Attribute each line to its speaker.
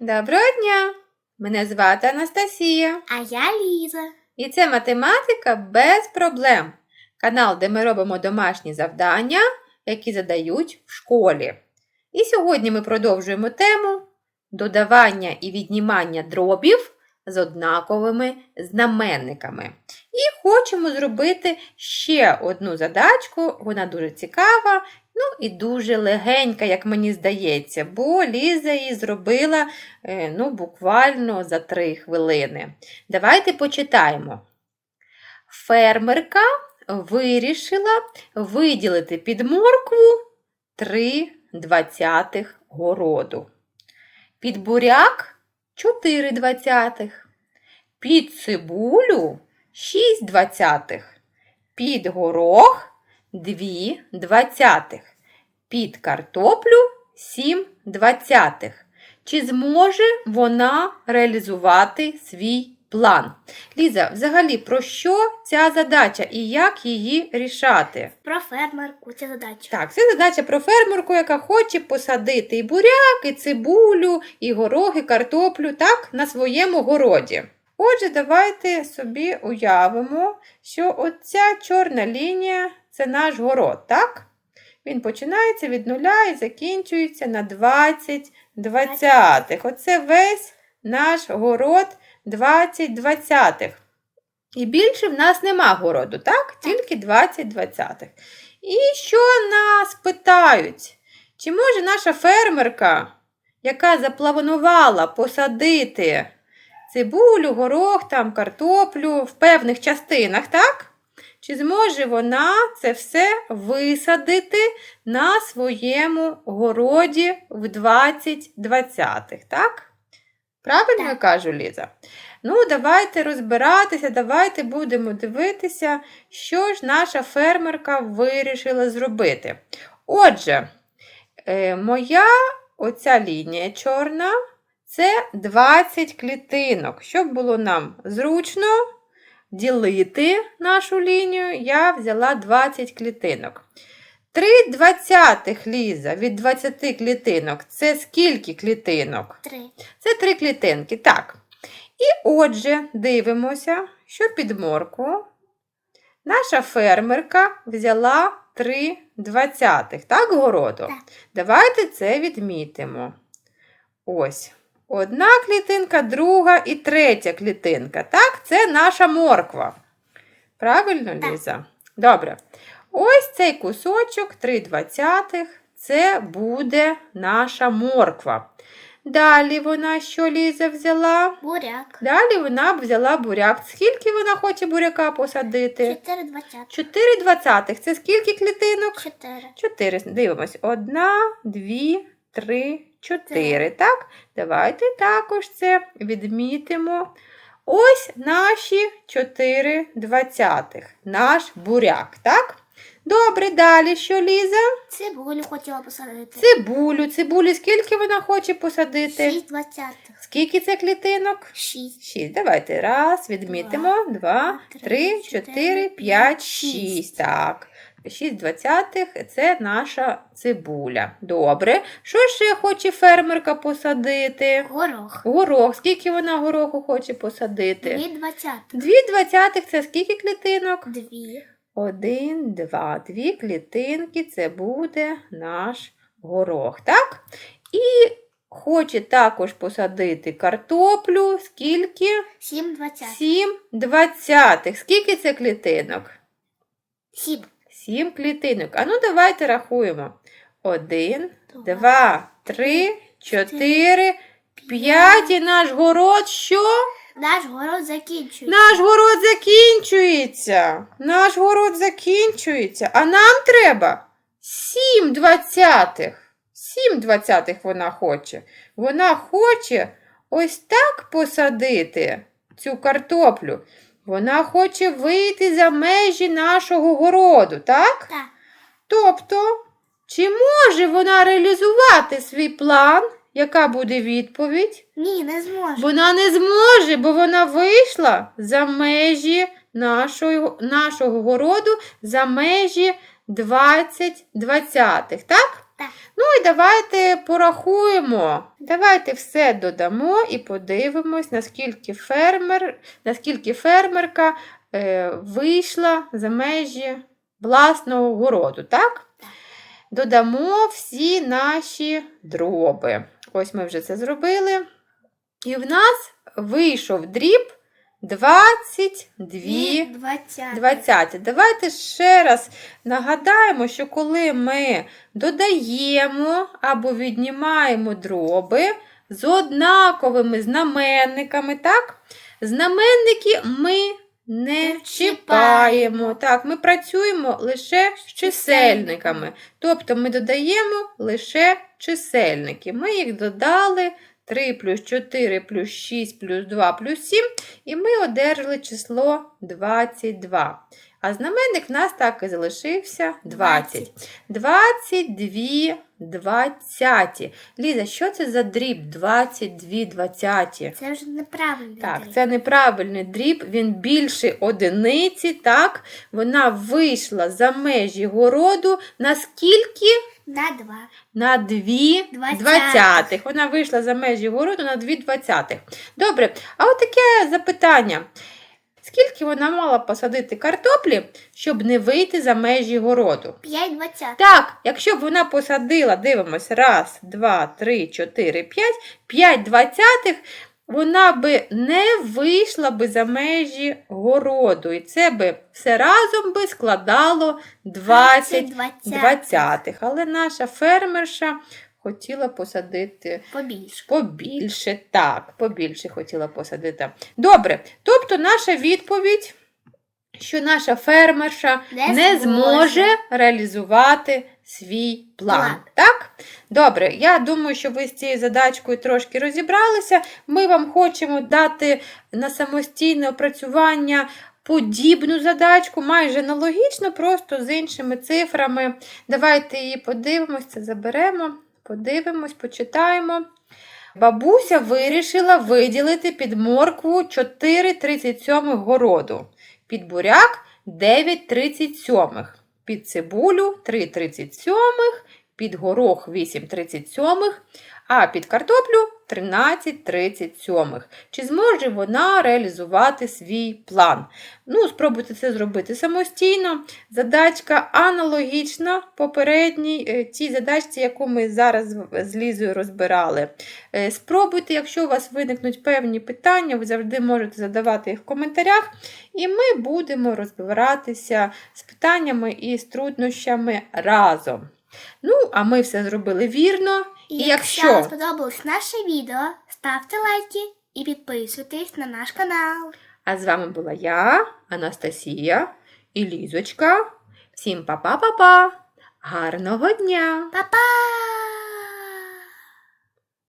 Speaker 1: Доброго дня! Мене звати Анастасія.
Speaker 2: А я Ліза.
Speaker 1: І це математика без проблем. Канал, де ми робимо домашні завдання, які задають в школі. І сьогодні ми продовжуємо тему додавання і віднімання дробів з однаковими знаменниками. І хочемо зробити ще одну задачку. Вона дуже цікава, ну і дуже легенька, як мені здається, бо Ліза її зробила е, ну, буквально за 3 хвилини. Давайте почитаємо. Фермерка вирішила виділити під моркву 3 двадцятих городу. Під буряк 4 двадцятих. Під цибулю 6 двадцятих. Під горох 2 двадцятих. Під картоплю 7 двадцятих. Чи зможе вона реалізувати свій план? Ліза, взагалі, про що ця задача і як її рішати?
Speaker 2: Про фермерку ця задача.
Speaker 1: Так, це задача про фермерку, яка хоче посадити і буряк, і цибулю, і горох, і картоплю так, на своєму городі. Отже, давайте собі уявимо, що оця чорна лінія це наш город, так? Він починається від нуля і закінчується на 20 двадцятих. Оце весь наш город 20 двадцятих. І більше в нас нема городу, так? Тільки 20 двадцятих. І що нас питають? Чи може наша фермерка, яка запланувала посадити цибулю, горох, там, картоплю в певних частинах, так? Чи зможе вона це все висадити на своєму городі в 20 двадцятих, так? Правильно я
Speaker 2: Так.
Speaker 1: кажу, Ліза? Ну, давайте розбиратися, давайте будемо дивитися, що ж наша фермерка вирішила зробити. Отже, е, моя оця лінія чорна це 20 клітинок. Щоб було нам зручно ділити нашу лінію, я взяла 20 клітинок. 3 двадцятих, Ліза, від 20 клітинок це скільки клітинок?
Speaker 2: Три.
Speaker 1: Це три клітинки. Так. І отже, дивимося, що під морку наша фермерка взяла 3 двадцятих, так, городу?
Speaker 2: Так.
Speaker 1: Давайте це відмітимо. Ось. Одна клітинка, друга і третя клітинка. Так, це наша морква. Правильно, Ліза? Добре. Ось цей кусочок 3 двадцятих. Це буде наша морква. Далі вона що Ліза взяла?
Speaker 2: Буряк.
Speaker 1: Далі вона взяла буряк. Скільки вона хоче буряка посадити?
Speaker 2: Чотири двадцятих.
Speaker 1: 4 двадцятих. Це скільки клітинок?
Speaker 2: Чотири.
Speaker 1: 4. Дивимось. Одна, дві, три, чотири. Так? Давайте також це відмітимо. Ось наші 4 двадцятих. Наш буряк. Так? Добре, далі що Ліза?
Speaker 2: Цибулю хотіла посадити.
Speaker 1: Цибулю. Цибулю скільки вона хоче посадити?
Speaker 2: Шість двадцятих.
Speaker 1: Скільки це клітинок?
Speaker 2: Шість.
Speaker 1: Шість. Давайте. Раз, відмітимо. Два,
Speaker 2: три,
Speaker 1: три,
Speaker 2: чотири,
Speaker 1: чотири, п'ять,
Speaker 2: шість.
Speaker 1: Так. Шість двадцятих це наша цибуля. Добре. Що ще хоче фермерка посадити?
Speaker 2: Горох.
Speaker 1: Горох. Скільки вона гороху хоче посадити?
Speaker 2: Дві двадцятих.
Speaker 1: Дві двадцятих це скільки клітинок?
Speaker 2: Дві.
Speaker 1: Один, два, дві клітинки це буде наш горох, так? І хоче також посадити картоплю. Скільки?
Speaker 2: Сім двадцятих.
Speaker 1: Сім двадцятих. Скільки це клітинок?
Speaker 2: Сім.
Speaker 1: Сім клітинок. А ну давайте рахуємо. Один, два, три, чотири, п'ять. І наш город що?
Speaker 2: Наш город закінчується.
Speaker 1: Наш город закінчується. Наш город закінчується. А нам треба сім двадцятих. Сім двадцятих вона хоче. Вона хоче ось так посадити цю картоплю. Вона хоче вийти за межі нашого городу, так?
Speaker 2: Так.
Speaker 1: Тобто, чи може вона реалізувати свій план? Яка буде відповідь?
Speaker 2: Ні, не зможу.
Speaker 1: Вона не зможе, бо вона вийшла за межі нашого, нашого городу, за межі 20 двадцятих, так?
Speaker 2: Так.
Speaker 1: Ну і давайте порахуємо. Давайте все додамо і подивимось, наскільки фермер, наскільки фермерка е, вийшла за межі власного городу, так?
Speaker 2: Так.
Speaker 1: Додамо всі наші дроби. Ось ми вже це зробили. І в нас вийшов дріб 22
Speaker 2: 20.
Speaker 1: 20. Давайте ще раз нагадаємо, що коли ми додаємо або віднімаємо дроби з однаковими знаменниками, так? Знаменники ми не чіпаємо. Так, ми працюємо лише з чисельниками. Тобто ми додаємо лише чисельники. Ми їх додали 3 плюс 4 плюс 6 плюс 2 плюс 7, і ми одержали число 22. А знаменник в нас так і залишився 20. 22 двадцяті. Ліза, що це за дріб 22 двадцяті?
Speaker 2: Це вже неправильно.
Speaker 1: Так, це неправильний дріб, він більше одиниці, так? Вона вийшла за межі городу на скільки?
Speaker 2: На 2.
Speaker 1: На 2
Speaker 2: Двадцятих.
Speaker 1: двадцятих. Вона вийшла за межі городу на 2 двадцятих. Добре, а от таке запитання. Скільки вона мала посадити картоплі, щоб не вийти за межі городу?
Speaker 2: 5 20.
Speaker 1: Так, якщо б вона посадила, дивимось, раз, два, три, чотири, п'ять, п'ять двадцятих, вона би не вийшла би за межі городу. І це би все разом би складало 20 двадцятих. Але наша фермерша хотіла посадити
Speaker 2: Побільше.
Speaker 1: побільше. Так, побільше хотіла посадити. Добре, тобто наша відповідь, що наша фермерша
Speaker 2: Не
Speaker 1: не
Speaker 2: зможе.
Speaker 1: зможе реалізувати свій план.
Speaker 2: План.
Speaker 1: Так? Добре, я думаю, що ви з цією задачкою трошки розібралися. Ми вам хочемо дати на самостійне опрацювання подібну задачку, майже аналогічно, просто з іншими цифрами. Давайте її подивимось, це заберемо, подивимось, почитаємо. Бабуся вирішила виділити під моркву 4,37 городу, під буряк 9,37, під цибулю 3,37, під горох 8,37, а під картоплю 13,37. Чи зможе вона реалізувати свій план? Ну, спробуйте це зробити самостійно. Задачка аналогічна попередній е, тій задачці, яку ми зараз з- Лізою розбирали. Е, Спробуйте, якщо у вас виникнуть певні питання, ви завжди можете задавати їх в коментарях, і ми будемо розбиратися з питаннями і з труднощами разом. Ну, а ми все зробили вірно.
Speaker 2: І
Speaker 1: якщо-
Speaker 2: вам сподобалось наше відео, ставте лайки і підписуйтесь на наш канал.
Speaker 1: А з вами була я, Анастасія і Лізочка. Всім па-па-па-па! Гарного дня!
Speaker 2: Па-па!